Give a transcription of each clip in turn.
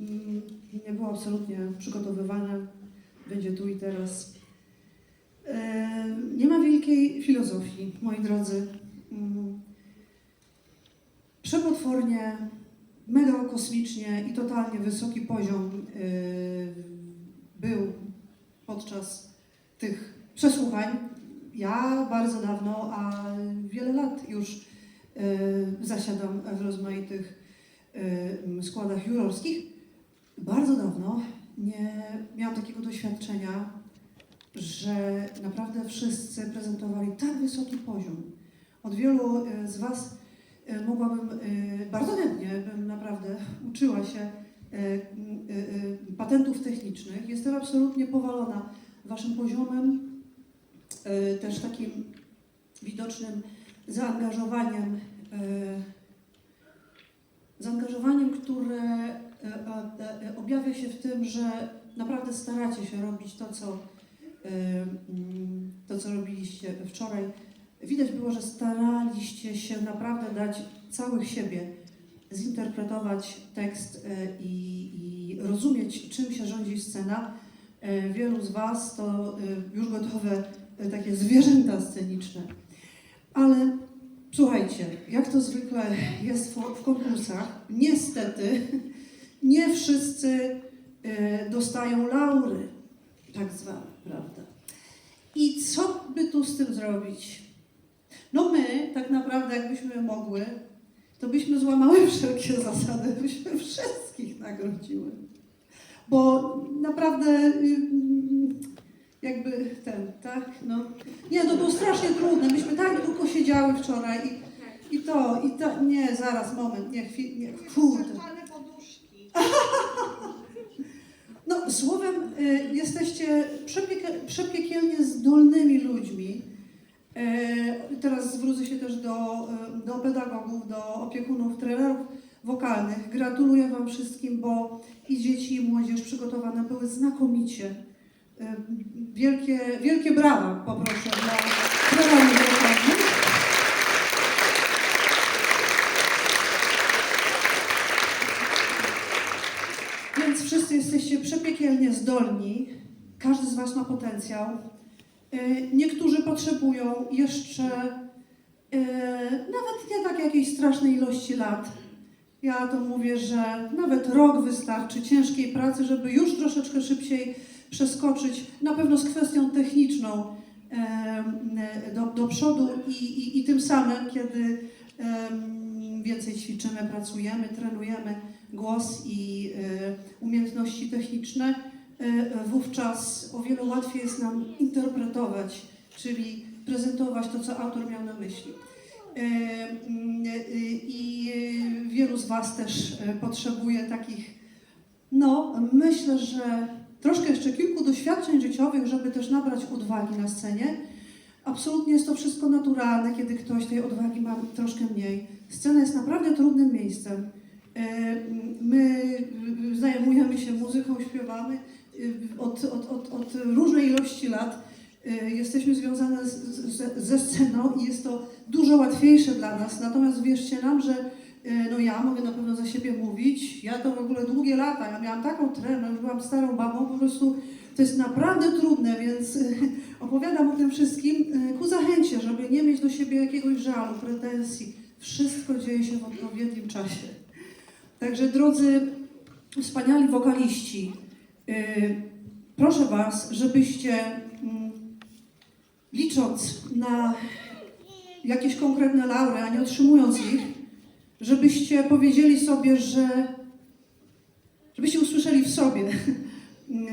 mm, nie było absolutnie przygotowywane, będzie tu i teraz. E, Nie ma wielkiej filozofii, moi drodzy. Mm, Przepotwornie, mega kosmicznie i totalnie wysoki poziom e, był podczas tych przesłuchań. Ja bardzo dawno, a wiele lat już e, zasiadam w rozmaitych składach jurorskich. Bardzo dawno nie miałam takiego doświadczenia, że naprawdę wszyscy prezentowali tak wysoki poziom. Od wielu e, z Was e, mogłabym, e, bardzo chętnie bym naprawdę uczyła się patentów technicznych. Jestem absolutnie powalona Waszym poziomem, też takim widocznym zaangażowaniem, e, zaangażowaniem, które e, e, e, objawia się w tym, że naprawdę staracie się robić to, co, mm, to, co robiliście wczoraj. Widać było, że staraliście się naprawdę dać całych siebie, zinterpretować tekst e, i, i rozumieć, czym się rządzi scena. E, Wielu z Was to już gotowe takie zwierzęta sceniczne. Ale słuchajcie, jak to zwykle jest w, konkursach, niestety nie wszyscy dostają laury, tak zwane, prawda? I co by tu z tym zrobić? No my, tak naprawdę, jakbyśmy mogły, to byśmy złamały wszelkie zasady, byśmy wszystkich nagrodziły. Bo naprawdę y, jakby ten, tak, no. Nie, to było strasznie trudne. Myśmy tak długo siedziały wczoraj i, i to, i to, nie, zaraz, moment, nie, chwil, nie, kurde. Poduszki. No, słowem, y, jesteście przepiek- przepiekielnie zdolnymi ludźmi. E, teraz zwrócę się też do, y, do pedagogów, do opiekunów, trenerów wokalnych. Gratuluję Wam wszystkim, bo i dzieci, i młodzież przygotowane były znakomicie. Wielkie, wielkie brawa poproszę dla trenerów wokalnych. Więc wszyscy jesteście przepiekielnie zdolni. Każdy z Was ma potencjał. E, Niektórzy potrzebują jeszcze e, nawet nie tak jakiejś strasznej ilości lat. Ja to mówię, że nawet rok wystarczy ciężkiej pracy, żeby już troszeczkę szybciej przeskoczyć, na pewno z kwestią techniczną e, do, do przodu i, i, i tym samym, kiedy więcej ćwiczymy, pracujemy, trenujemy głos i e, umiejętności techniczne, e, wówczas o wiele łatwiej jest nam interpretować, czyli prezentować to, co autor miał na myśli. E, mm, I wielu z Was też potrzebuje takich, no myślę, że troszkę jeszcze kilku doświadczeń życiowych, żeby też nabrać odwagi na scenie. Absolutnie jest to wszystko naturalne, kiedy ktoś tej odwagi ma troszkę mniej. Scena jest naprawdę trudnym miejscem. E, My y, zajmujemy się muzyką, śpiewamy y, od, od, od, od różnej ilości lat. E, Jesteśmy związane z, z, ze sceną i jest to dużo łatwiejsze dla nas. Natomiast wierzcie nam, że e, no ja mogę na pewno za siebie mówić. Ja to w ogóle długie lata, ja miałam taką trenę, już byłam starą babą, po prostu to jest naprawdę trudne, więc e, opowiadam o tym wszystkim e, ku zachęcie, żeby nie mieć do siebie jakiegoś żalu, pretensji. Wszystko dzieje się w odpowiednim czasie. Także drodzy wspaniali wokaliści, yy, proszę Was, żebyście mm, licząc na jakieś konkretne laury, a nie otrzymując ich, żebyście powiedzieli sobie, że żebyście usłyszeli w sobie yy,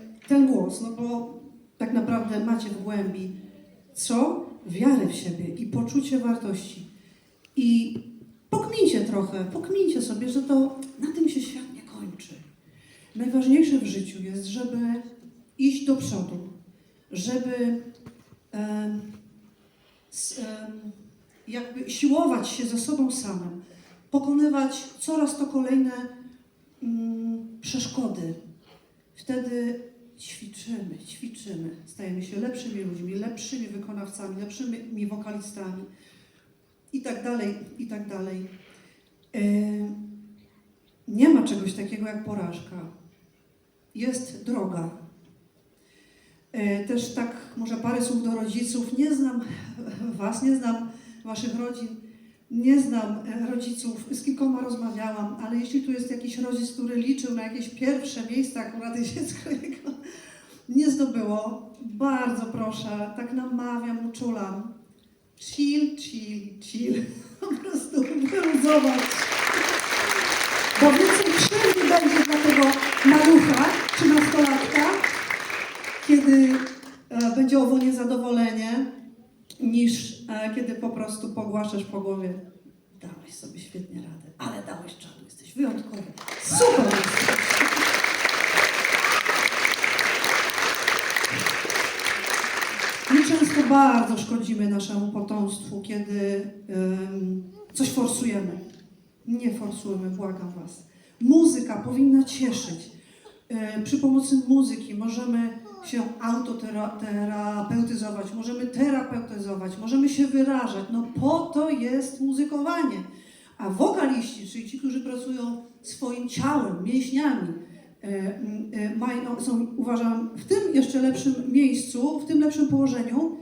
ten głos, no bo tak naprawdę macie w głębi co? Wiarę w siebie i poczucie wartości. I pokmincie trochę, pokmincie sobie, że to na tym się świat nie kończy. Najważniejsze w życiu jest, żeby iść do przodu, żeby em, s- em, jakby siłować się ze sobą samym, pokonywać coraz to kolejne mm, przeszkody. Wtedy ćwiczymy, ćwiczymy, stajemy się lepszymi ludźmi, lepszymi wykonawcami, lepszymi wokalistami i tak dalej, i tak dalej. Nie ma czegoś takiego jak porażka. Jest droga. E, Też tak, może parę słów do rodziców. Nie znam Was, nie znam Waszych rodzin, nie znam e, rodziców, z kilkoma rozmawiałam, ale jeśli tu jest jakiś rodzic, który liczył na jakieś pierwsze miejsca, akurat dziecko jego nie zdobyło, bardzo proszę, tak namawiam, uczulam. Chill, chill, chill. Po prostu wyluzować. Bo więcej krzywdy będzie dla tego malucha czy nastolatka, kiedy e, będzie owo niezadowolenie, niż e, kiedy po prostu pogłaszasz po głowie. Dałeś sobie świetnie radę, ale dałeś czadu, jesteś wyjątkowy. Super jesteś. My często bardzo szkodzimy naszemu potomstwu, kiedy coś forsujemy. Nie forsujmy, błagam Was. Muzyka powinna cieszyć. Przy pomocy muzyki możemy się autoterapeutyzować, możemy terapeutyzować, możemy się wyrażać. No po to jest muzykowanie. A wokaliści, czyli ci, którzy pracują swoim ciałem, mięśniami, mają, są, uważam, w tym jeszcze lepszym miejscu, w tym lepszym położeniu,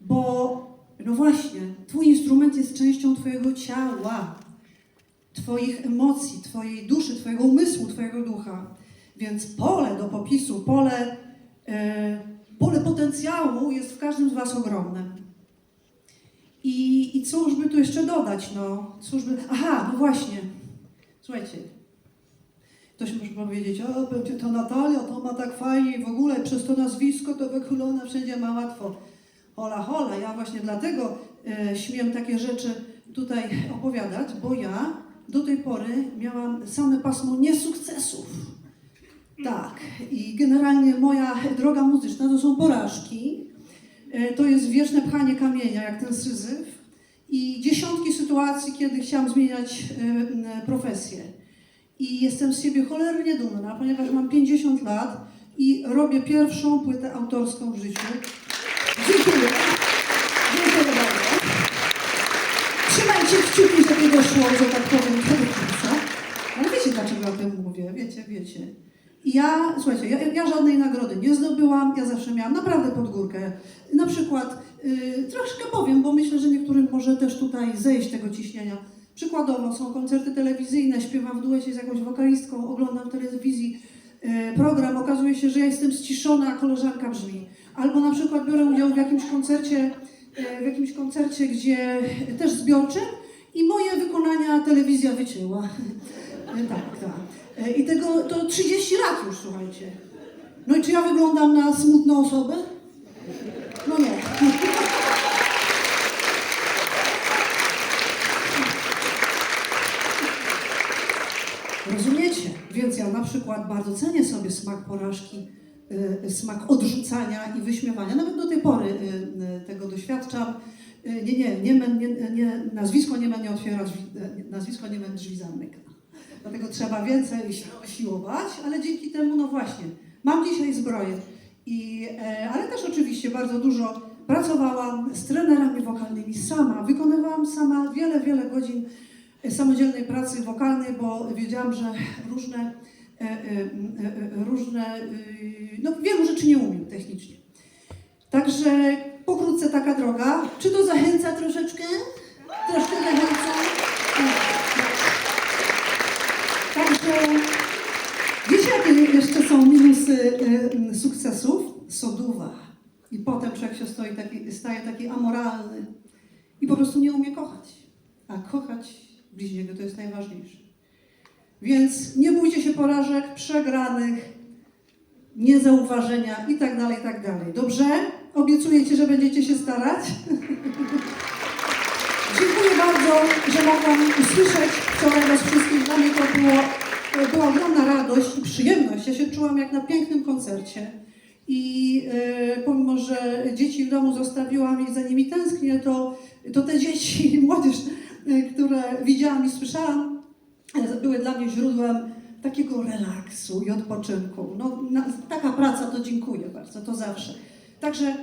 bo no właśnie, Twój instrument jest częścią Twojego ciała, Twoich emocji, Twojej duszy, Twojego umysłu, Twojego ducha. Więc pole do popisu, pole, e, pole potencjału jest w każdym z Was ogromne. I, I cóż by tu jeszcze dodać? No, cóż by... Aha, no właśnie. Słuchajcie. Ktoś może powiedzieć, o, będzie to Natalia, to ma tak fajnie i w ogóle przez to nazwisko to wykulone wszędzie ma łatwo. Hola, hola, ja właśnie dlatego e, śmiem takie rzeczy tutaj opowiadać, bo ja do tej pory miałam same pasmo niesukcesów. Tak, i generalnie moja droga muzyczna to są porażki, E, to jest wieczne pchanie kamienia, jak ten syzyf i dziesiątki sytuacji, kiedy chciałam zmieniać e, profesję. I jestem z siebie cholernie dumna, ponieważ mam 50 lat i robię pierwszą płytę autorską w życiu. Dziękuję. Dziękuję bardzo. Trzymajcie kciuki, żeby doszło, że tak powiem, do końca. Ale wiecie, dlaczego o tym mówię? Wiecie, wiecie. I ja, słuchajcie, ja, ja żadnej nagrody nie zdobyłam, ja zawsze miałam naprawdę pod górkę. Na przykład, yy, troszkę powiem, bo myślę, że niektórym może też tutaj zejść tego ciśnienia. Przykładowo są koncerty telewizyjne, śpiewam w duecie z jakąś wokalistką, oglądam telewizji yy, program, okazuje się, że ja jestem ściszona, a koleżanka brzmi. Albo na przykład biorę udział w jakimś koncercie, yy, w jakimś koncercie, gdzie też zbiorczym i moje wykonania telewizja wycięła. Yy, tak, tak. I tego to 30 lat już, słuchajcie. No i czy ja wyglądam na smutną osobę? No nie. Rozumiecie? Więc ja na przykład bardzo cenię sobie smak porażki, y, smak odrzucania i wyśmiewania. Nawet do tej pory y, y, tego doświadczam. Nie, nie, nie, nie, nie nazwisko nie będzie otwiera nazwisko nie będzie drzwi zamyka. Dlatego trzeba więcej si- siłować, ale dzięki temu, no właśnie, mam dzisiaj zbroję. I, e, ale też oczywiście bardzo dużo pracowałam z trenerami wokalnymi sama, wykonywałam sama wiele, wiele godzin samodzielnej pracy wokalnej, bo wiedziałam, że różne, różne e, no wielu rzeczy nie umiem technicznie. Także pokrótce taka droga. Czy to zachęca troszeczkę? Troszkę zachęca? Tak. Także wiecie, jakie jeszcze są minusy y, sukcesów? Soduwa. I potem człowiek się stoi taki, staje taki amoralny i po prostu nie umie kochać. A kochać bliźniego to jest najważniejsze. Więc nie bójcie się porażek, przegranych, niezauważenia i tak dalej, i tak dalej. Dobrze? Obiecujecie, że będziecie się starać? Dziękuję bardzo, że mogłam usłyszeć wczoraj Was wszystkich. Dla mnie to było, była ogromna radość i przyjemność. Ja się czułam jak na pięknym koncercie. I e, pomimo, że dzieci w domu zostawiłam i za nimi tęsknię, to, to te dzieci młodzież, e, które widziałam i słyszałam, e, były dla mnie źródłem takiego relaksu i odpoczynku. No, na, taka praca to dziękuję bardzo, to zawsze. Także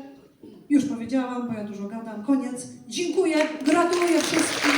już powiedziałam, bo ja dużo gadam. Koniec. Dziękuję, gratuluję wszystkim.